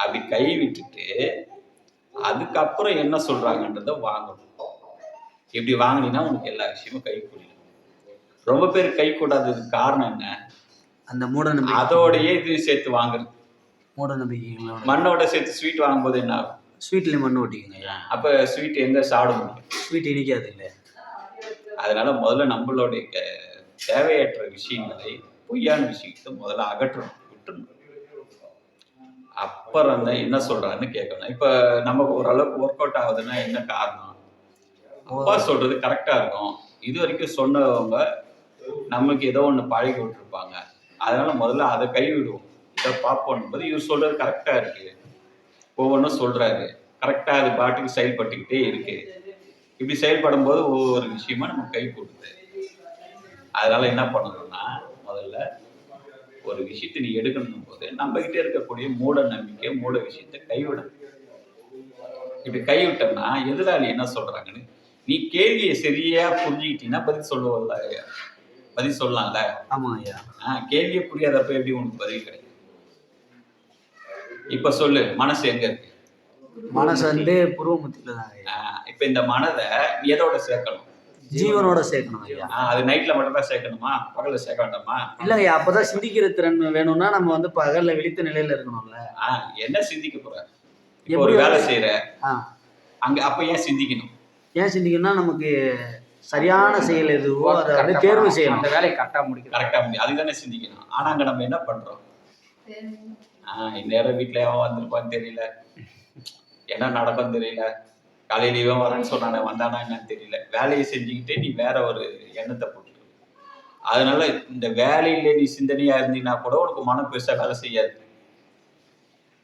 அப்படி கை விட்டுட்டு அதுக்கப்புறம் என்ன சொல்றாங்கன்றத வாங்கணும். இப்படி வாங்கினீங்கன்னா உனக்கு எல்லா விஷயமும் கை கூடிடும். ரொம்ப பேர் கை கூடாததுக்கு காரணம் என்ன? அந்த மூட நம்பிக்கை. அதோடயே இது சேர்த்து வாங்குறது. மூட நம்பிக்கைகளோட. மண்ணோட சேர்த்து ஸ்வீட் வாங்கும்போது என்ன ஆகும்? ஸ்வீட்லேயும் மண்ணு ஓட்டிக்கங்க அப்ப ஸ்வீட் எங்க சாப்பிட முடியும்? ஸ்வீட் இனிக்காது இல்லை அதனால முதல்ல நம்மளுடைய தேவையற்ற விஷயங்களை பொய்யான விஷயத்தை முதல்ல அகற்றணும் விட்டுறணும். அப்புறம் தான் என்ன சொல்றான்னு கேட்கணும் இப்ப நமக்கு ஓரளவுக்கு ஒர்க் அவுட் ஆகுதுன்னா என்ன காரணம்? அப்பா சொல்றது கரெக்டா இருக்கும். இது வரைக்கும் சொன்னவங்க நமக்கு ஏதோ ஒண்ணு பழகி விட்டுருப்பாங்க. அதனால முதல்ல அதை கைவிடுவோம். இதை பார்ப்போம் போது இவர் சொல்றது கரெக்டா இருக்கு. ஒவ்வொன்றும் சொல்றாரு. கரெக்டா அது பாட்டுக்கு செயல்பட்டுக்கிட்டே இருக்கு. இப்படி செயல்படும் போது ஒவ்வொரு விஷயமா நம்ம கை கொடுக்குது. அதனால என்ன பண்ணணும்னா முதல்ல ஒரு விஷயத்தை நீ எடுக்கணும் போது நம்ம கிட்ட இருக்கக்கூடிய மூட நம்பிக்கை மூட விஷயத்தை கைவிடணும் இப்படி கைவிட்டோம்னா எதிராளி என்ன சொல்றாங்கன்னு? நீ கேள்வியை சரியா புரிஞ்சுக்கிட்டீங்கன்னா பதில் சொல்லுவல்ல பதில் சொல்லலாம்ல? ஆமாம் ஐயா. ஆஹ் கேள்வியே புரியாதப்ப எப்படி உனக்கு பதில் கிடைக்கும்? இப்ப சொல்லு மனசு எங்க இருக்கு? மனசு வந்து புருவமத்தில தான் இப்ப இந்த மனதை எதோட சேர்க்கணும்? ஜீவனோட சேர்க்கணும் ஐயா ஆஹ் அது நைட்ல மட்டும் தான் சேர்க்கணுமா? பகல்ல சேர்க்க வேண்டாமா? இல்லைங்க ஐயா அப்பதான் சிந்திக்கிற திறன் வேணும்னா நம்ம வந்து பகல்ல விழித்த நிலையில இருக்கணும்ல. ஆஹ் என்ன சிந்திக்க போற? ஒரு வேலை செய்யற அங்க அப்ப ஏன் சிந்திக்கணும்? ஏன் சிந்திக்கணும்னா நமக்கு சரியான செயல் எதுவோ அதை வந்து தேர்வு. செய்யணும். அந்த வேலையை கரெக்டாக முடிக்கணும். கரெக்டா முடியும் அதுதானே சிந்திக்கணும். ஆனா அங்க நம்ம என்ன பண்றோம்? ஆஹ் இந்நேரம் வீட்டுல எவன் வந்திருப்பான்னு தெரியல. என்ன நடக்கும் தெரியல. காலையில இவன் வரேன்னு சொன்னானே வந்தானா என்னன்னு தெரியல. வேலையை செஞ்சுக்கிட்டே நீ வேற ஒரு எண்ணத்தை போட்டு அதனால இந்த வேலையில நீ சிந்தனையா இருந்தீங்கன்னா கூட உனக்கு மனம் பெருசா வேலை செய்யாது.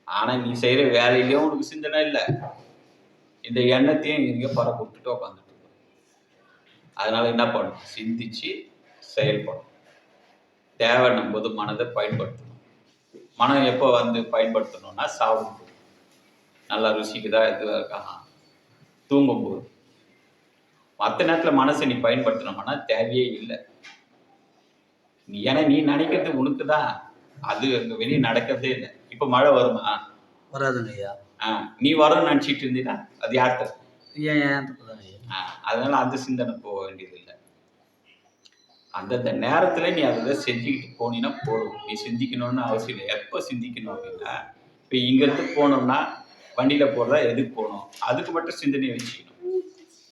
ஆனா நீ செய்யற வேலையிலயும் உனக்கு சிந்தனை இல்லை. இந்த எண்ணத்தையும் இங்க பறக்க விட்டுட்டு உட்காந்துட்டு இருக்க. அதனால என்ன பண்ணணும்? சிந்திச்சு செயல்படும் தேவைன்னும் போது மனதை பயன்படுத்தணும். மனம் எப்போ வந்து பயன்படுத்தணும்னா சாப்பிடும் நல்லா ருசிக்குதா இதுவாக இருக்கா? தூங்கும்போது. மற்ற நேரத்தில் மனசை நீ பயன்படுத்தணும்னா தேவையே இல்லை. நீ ஏன்னா நீ நினைக்கிறது உனக்கு தான் அது வெளியே நடக்கிறதே இல்லை. இப்போ மழை வருமா? வராதுங்க ஐயா. ஆ நீ வரும்னு நினச்சிட்டு இருந்தீங்கன்னா அது யார் தப்பு? ஏன் ஆ, அதனால அந்த சிந்தனை போக வேண்டியது இல்லை. அந்தந்த நேரத்துல நீ அதை செஞ்சுக்கிட்டு போனீங்கன்னா போதும். நீ சிந்திக்கணும்னு அவசியம் இல்லை. எப்போ சிந்திக்கணும் அப்படின்னா இப்போ இங்கேருந்து போனோம்னா வண்டியில் போகிறதா எதுக்கு போகணும்? அதுக்கு மட்டும் சிந்தனையை வச்சுக்கணும்